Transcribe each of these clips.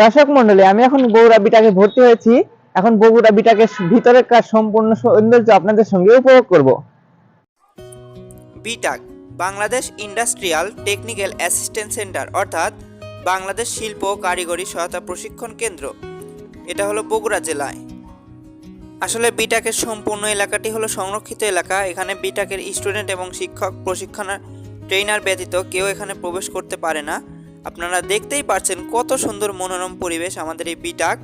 দর্শক মন্ডলী, আমি এখন বগুড়া বিটাকে ভর্তি হয়েছি। এখন বগুড়া বিটাকে ভিতরের কাজ সম্পূর্ণ সৌন্দর্য আপনাদের সঙ্গে উপভোগ করব। BITAC, Bangladesh industrial technical assistant centre, অর্থাৎ বাংলাদেশ শিল্প কারিগরি সহায়তা প্রশিক্ষণ কেন্দ্র। এটা হলো বগুড়া জেলায়। আসলে বিটাকের সম্পূর্ণ এলাকাটি হলো সংরক্ষিত এলাকা। এখানে বিটাকের স্টুডেন্ট এবং শিক্ষক, প্রশিক্ষণ ট্রেনার ব্যতীত কেউ এখানে প্রবেশ করতে পারে না। আপনারা দেখতেই পাচ্ছেন কত সুন্দর মনোরম পরিবেশ আমাদের এই বিটাক।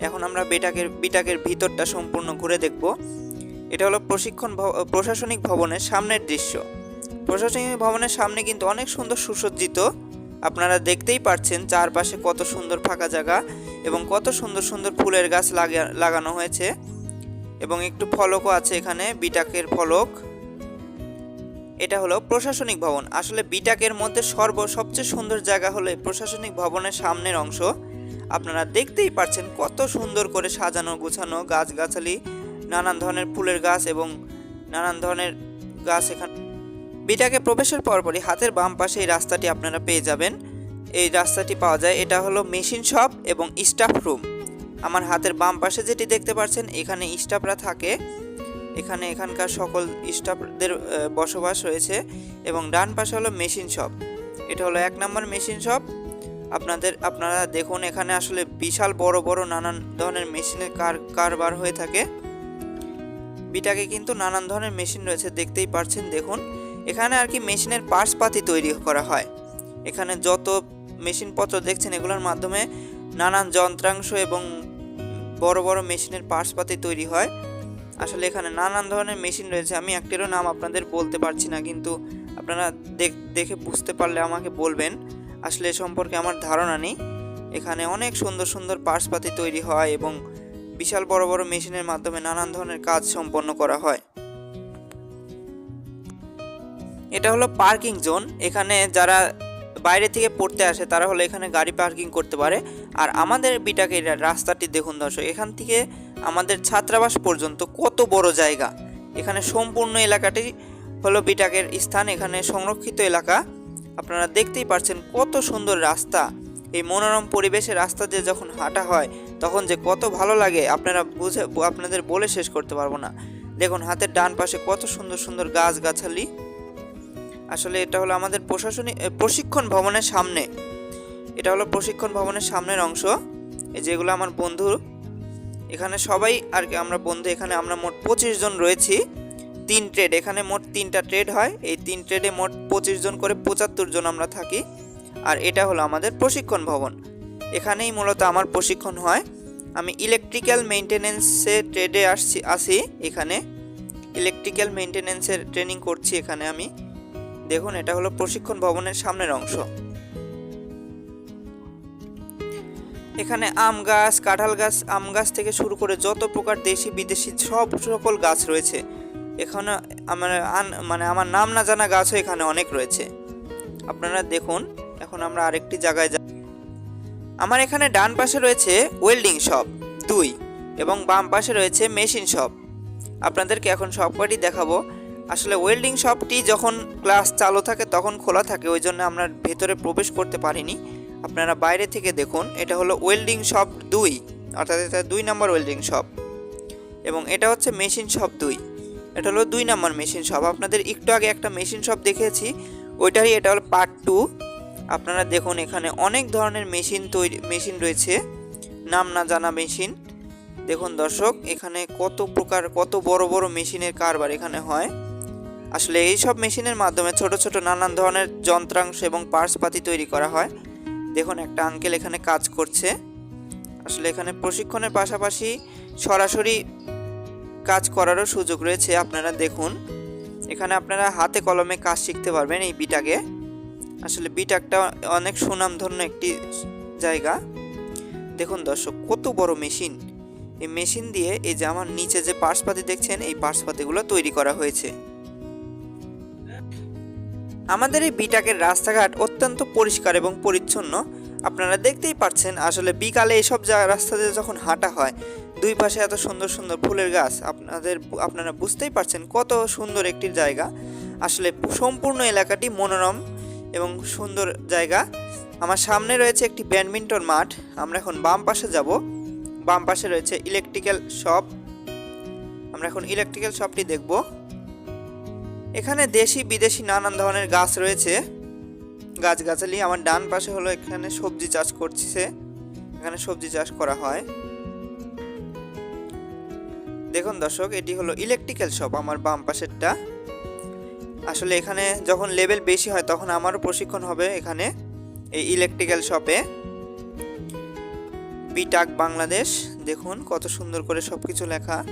এখন আমরা বিটাকের বিটাকের ভিতরটা সম্পূর্ণ ঘুরে দেখব। এটা হলো প্রশিক্ষণ প্রশাসনিক ভবনের সামনের দৃশ্য। প্রশাসনিক ভবনের সামনে কিন্তু অনেক সুন্দর সুসজ্জিত। আপনারা দেখতেই পাচ্ছেন চারপাশে কত সুন্দর ফাঁকা জায়গা এবং কত সুন্দর সুন্দর ফুলের গাছ লাগা- লাগানো হয়েছে। এবং একটু ফলকও আছে এখানে, বিটাকের ফলক। এটা হলো প্রশাসনিক ভবন। আসলে বিটাকের মধ্যে সর্ব, সবচেয়ে সুন্দর জায়গা হলো প্রশাসনিক ভবনের সামনের অংশ। আপনারা দেখতেই পাচ্ছেন কত সুন্দর করে সাজানো, গোছানো গাছগাছালি, নানান ধরনের ফুলের গাছ এবং নানান ধরনের গাছ এখানে, বিটাকে প্রবেশের পরপরই হাতের বাম পাশে এই রাস্তাটি আপনারা পেয়ে যাবেন। এই রাস্তাটি পাওয়া যায়, এটা হলো মেশিন শপ এবং স্টাফ রুম। আমার হাতের বাম পাশে যেটি দেখতে পাচ্ছেন, এখানে স্টাফরা থাকে। এখানে এখানকার সকল স্টাফদের বসবাস রয়েছে এবং ডান পাশে হলো মেশিন শপ। এটা হলো এক নম্বর মেশিন শপ। আপনাদের, আপনারা দেখুন এখানে আসলে বিশাল বড় বড় নানান ধরনের মেশিনের কার, কারবার হয়ে থাকে। বিটাকে কিন্তু নানান ধরনের মেশিন রয়েছে, দেখতেই পারছেন, দেখুন। এখানে আর কি মেশিনের পার্টসপাতি তৈরি করা হয়। এখানে যত মেশিনপত্র দেখছেন, এগুলোর মাধ্যমে নানান যন্ত্রাংশ এবং বড় বড় মেশিনের পার্টসপাতি তৈরি হয়। আসলে এখানে নানান ধরনের মেশিন রয়েছে, আমি একটিরও নাম আপনাদের বলতে পারছি না, কিন্তু আপনারা দেখ- বুঝতে পারলে আমাকে বলবেন। আসলে এ সম্পর্কে আমার ধারণা নেই। এখানে অনেক সুন্দর সুন্দর পার্টসপাতি তৈরি হয় এবং বিশাল বড় বড় মেশিনের মাধ্যমে নানান ধরনের কাজ সম্পন্ন করা হয়। এটা হলো পার্কিং জোন। এখানে যারা বাইরে থেকে পড়তে আসে, তারা হলো এখানে গাড়ি পার্কিং করতে পারে। আর আমাদের বিটাকে রাস্তাটি দেখুন দর্শক, এখান থেকে আমাদের ছাত্রাবাস পর্যন্ত কত বড় জায়গা। এখানে সম্পূর্ণ এলাকাটি হলো বিটাকের স্থান। এখানে সংরক্ষিত এলাকা। আপনারা দেখতেই পারছেন কত সুন্দর রাস্তা। এই মনোরম পরিবেশে রাস্তা দিয়ে যখন হাঁটা হয়, তখন যে কত ভালো লাগে, আপনারা বুঝে, আপনাদের বলে শেষ করতে পারব না। দেখুন, হাতের ডান পাশে কত সুন্দর সুন্দর গাছ গাছালি আসলে এটা হলো আমাদের প্রশাসনিক প্রশিক্ষণ ভবনের সামনে। এটা হলো প্রশিক্ষণ ভবনের সামনের অংশ। যেগুলো আমার বন্ধু এখানে সবাই, আর কি আমরা বন্ধু, এখানে আমরা মোট পঁচিশ জন রয়েছি। তিন ট্রেড এখানে মোট তিনটা ট্রেড হয়। এই তিন ট্রেডে মোট পঁচিশ জন করে পঁচাত্তর জন আমরা থাকি। আর এটা হলো আমাদের প্রশিক্ষণ ভবন। এখানেই মূলত আমার প্রশিক্ষণ হয়। আমি ইলেকট্রিক্যাল মেনটেনেন্সে ট্রেডে আসছি, আসি এখানে। ইলেকট্রিক্যাল মেনটেনেন্সের ট্রেনিং করছি এখানে আমি। দেখুন, এটা হলো প্রশিক্ষণ ভবনের সামনের অংশ। এখানে আম গাছ, কাঁঠাল গাছ, আম গাছ থেকে শুরু করে যত প্রকার দেশি, বিদেশি সব সকল গাছ রয়েছে। এখানে আমার মানে আমার নাম না জানা গাছও এখানে অনেক রয়েছে। আপনারা দেখুন, এখন আমরা আরেকটি জায়গায় যা আমার এখানে ডান পাশে রয়েছে ওয়েল্ডিং শপ দুই এবং বাম পাশে রয়েছে মেশিন শপ। আপনাদেরকে এখন সবকটি দেখাবো। আসলে ওয়েল্ডিং শপটি যখন ক্লাস চালু থাকে তখন খোলা থাকে, ওই জন্য আমরা ভেতরে প্রবেশ করতে পারিনি। আপনারা বাইরে থেকে দেখুন, এটা হলো ওয়েল্ডিং শপ দুই, অর্থাৎ এটা দুই নম্বর ওয়েল্ডিং শপ এবং এটা হচ্ছে মেশিন শপ দুই। এটা হলো দুই নম্বর মেশিন শপ আপনাদের একটু আগে একটা মেশিন শপ দেখিয়েছি ওইটারই এটা হলো পার্ট টু আপনারা দেখুন এখানে অনেক ধরনের মেশিন তৈরি মেশিন রয়েছে। নাম না জানা মেশিন দেখুন দর্শক, এখানে কত প্রকার, কত বড় বড় মেশিনের কারবার এখানে হয়। আসলে এই সব মেশিনের মাধ্যমে ছোট ছোট নানান ধরনের যন্ত্রাংশ এবং পার্টসপাতি তৈরি করা হয়। দেখুন, একটা আঙ্কেল এখানে কাজ করছে। আসলে এখানে প্রশিক্ষণের পাশাপাশি সরাসরি কাজ করারও সুযোগ রয়েছে, আপনারা দেখুন। এখানে আপনারা হাতে কলমে কাজ শিখতে পারবেন এই বিটাকে আসলে বিটাকটা অনেক সুনামধন্য একটি জায়গা। দেখুন দর্শক, কত বড় মেশিন। এই মেশিন দিয়ে এই যে আমার নিচে যে পার্সপাতি দেখছেন, এই পার্সপাতিগুলো তৈরি করা হয়েছে। আমাদের এই বিটাকের রাস্তাঘাট অত্যন্ত পরিষ্কার এবং পরিচ্ছন্ন। আপনারা দেখতেই পাচ্ছেন, আসলে বিকালে এইসব যা রাস্তা দিয়ে যখন হাঁটা হয়, দুই পাশে এত সুন্দর সুন্দর ফুলের গাছ, আপনাদের আপনারা বুঝতেই পারছেন কত সুন্দর একটি জায়গা। আসলে সম্পূর্ণ এলাকাটি মনোরম এবং সুন্দর জায়গা। আমার সামনে রয়েছে একটি ব্যাডমিন্টন মাঠ। আমরা এখন বাম পাশে যাব। বাম পাশে রয়েছে ইলেকট্রিক্যাল শপ। আমরা এখন ইলেকট্রিক্যাল শপটি দেখব। এখানে দেশি বিদেশি নানান ধরনের গাছ রয়েছে। গাছগাছালি, আমার ডান পাশে হলো এখানে সবজি চাষ করছে। এখানে সবজি চাষ করা হয়। দেখুন দর্শক, এটি হলো ইলেকট্রিক্যাল শপ আমার বাম পাশেরটা। আসলে এখানে যখন লেভেল বেশি হয়, তখন আমারও প্রশিক্ষণ হবে এখানে, এই ইলেকট্রিক্যাল শপে বিটাক বাংলাদেশ দেখুন কত সুন্দর করে সব কিছু লেখা।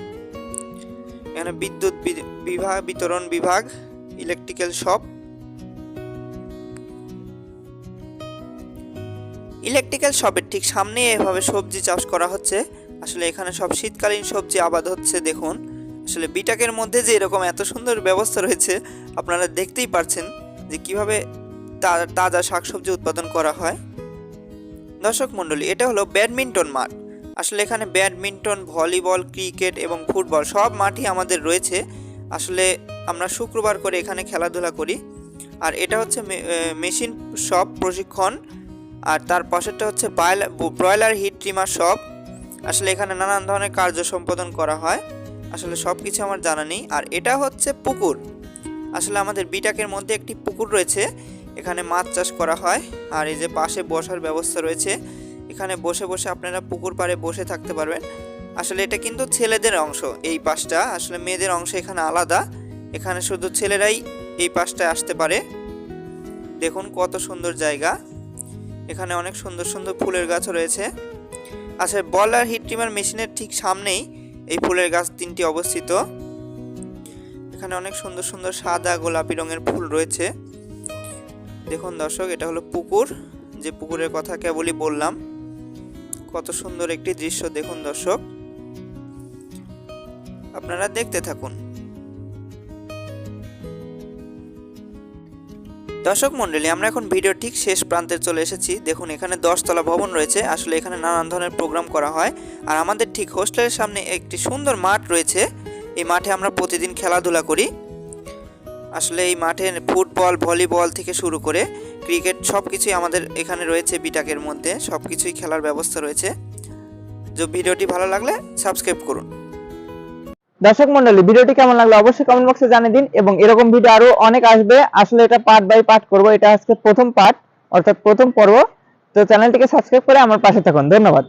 এখানে বিদ্যুৎ বিভাগ, বিতরণ বিভাগ ইলেকট্রিক্যাল শপ ইলেকট্রিক্যাল শপের ঠিক সামনে এভাবে সবজি চাষ করা হচ্ছে। আসলে এখানে সব শীতকালীন সবজি আবাদ হচ্ছে, দেখুন। আসলে বিটাকের মধ্যে যে এরকম এত সুন্দর ব্যবস্থা রয়েছে, আপনারা দেখতেই পারছেন যে কীভাবে তাজা শাকসবজি উৎপাদন করা হয়। দর্শক মণ্ডলী, এটা হলো ব্যাডমিন্টন মাঠ। আসলে এখানে ব্যাডমিন্টন, ভলিবল, ক্রিকেট এবং ফুটবল সব মাঠই আমাদের রয়েছে। আসলে আমরা শুক্রবার করে এখানে খেলাধুলা করি। আর এটা হচ্ছে মেশিন শপ প্রশিক্ষণ। আর তার পাশেরটা হচ্ছে ব্রয়লার হিট ট্রিমার শপ। আসলে এখানে নানান ধরনের কার্য সম্পাদন করা হয়। আসলে সব কিছু আমার জানা নেই। আর এটা হচ্ছে পুকুর। আসলে আমাদের বিটাকের মধ্যে একটি পুকুর রয়েছে। এখানে মাছ চাষ করা হয়। আর এই যে পাশে বসার ব্যবস্থা রয়েছে। এখানে বসে বসে আপনারা পুকুর পাড়ে বসে থাকতে পারবেন। আসলে এটা কিন্তু ছেলেদের অংশ, এই পাশটা। আসলে মেয়েদের অংশ এখানে আলাদা। এখানে শুধু ছেলেরাই এই পাশটায় আসতে পারে। দেখুন কত সুন্দর জায়গা। এখানে অনেক সুন্দর সুন্দর ফুলের গাছ রয়েছে। আচ্ছা বল আর হিট ট্রিমার মেশিনের ঠিক সামনেই এই ফুলের গাছ তিনটি অবস্থিত। এখানে অনেক সুন্দর সুন্দর সাদা গোলাপি রঙের ফুল রয়েছে। দেখুন দর্শক, এটা হলো পুকুর। যে পুকুরের কথা কেবলই বললাম। কত সুন্দর একটি দৃশ্য দেখুন দর্শক। আপনারা দেখতে থাকুন। দর্শক মণ্ডলী, আমরা এখন ভিডিও ঠিক শেষ প্রান্তে চলে এসেছি। দেখুন, এখানে দশতলা ভবন রয়েছে। আসলে এখানে নানান ধরনের প্রোগ্রাম করা হয়। আর আমাদের ঠিক হোস্টেলের সামনে একটি সুন্দর মাঠ রয়েছে। এই মাঠে আমরা প্রতিদিন খেলাধুলা করি। আসলে এই মাঠে ফুটবল, ভলিবল থেকে শুরু করে ক্রিকেট সব কিছুই আমাদের এখানে রয়েছে বিটাকের মধ্যে সব কিছুই খেলার ব্যবস্থা রয়েছে। যে ভিডিওটি ভালো লাগলে সাবস্ক্রাইব করুন। দর্শক মন্ডলী ভিডিওটি কেমন লাগল অবশ্যই কমেন্ট বক্সে জানিয়ে দিন এবং এরকম ভিডিও আরও অনেক আসবে। আসলে এটা পার্ট বাই পার্ট করব, এটা আজকে প্রথম পার্ট অর্থাৎ প্রথম পর্ব। তো চ্যানেলটিকে সাবস্ক্রাইব করে আমার পাশে থাকুন। ধন্যবাদ।